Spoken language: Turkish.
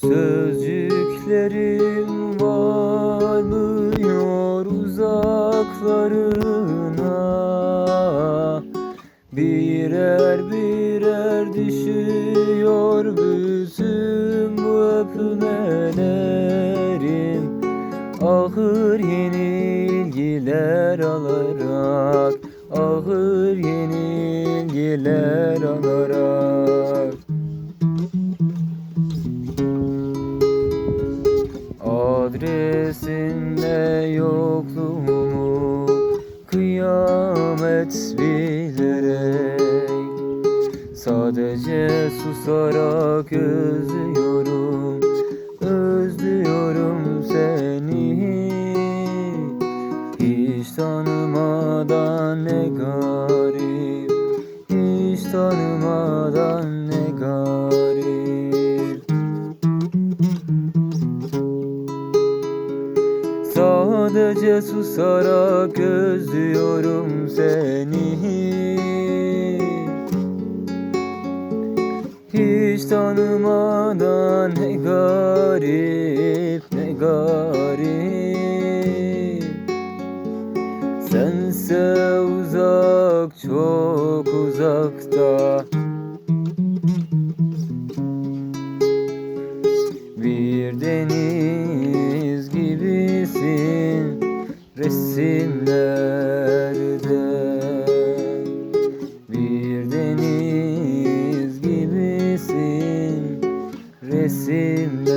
Sözcüklerim varmıyor uzaklarına. Birer birer düşüyor bütün bu öpmelerim Ağır yenilgiler alarak Ağır yenilgiler alarak Adresinde yokluğumu kıyamet bilerek Sadece susarak özlüyorum, özlüyorum seni. Hiç tanımadan ne garip, hiç tanımadan Sadece susarak özlüyorum seni. Hiç tanımadan ne garip ne garip. Sense uzak çok uzakta. Bir deniz See.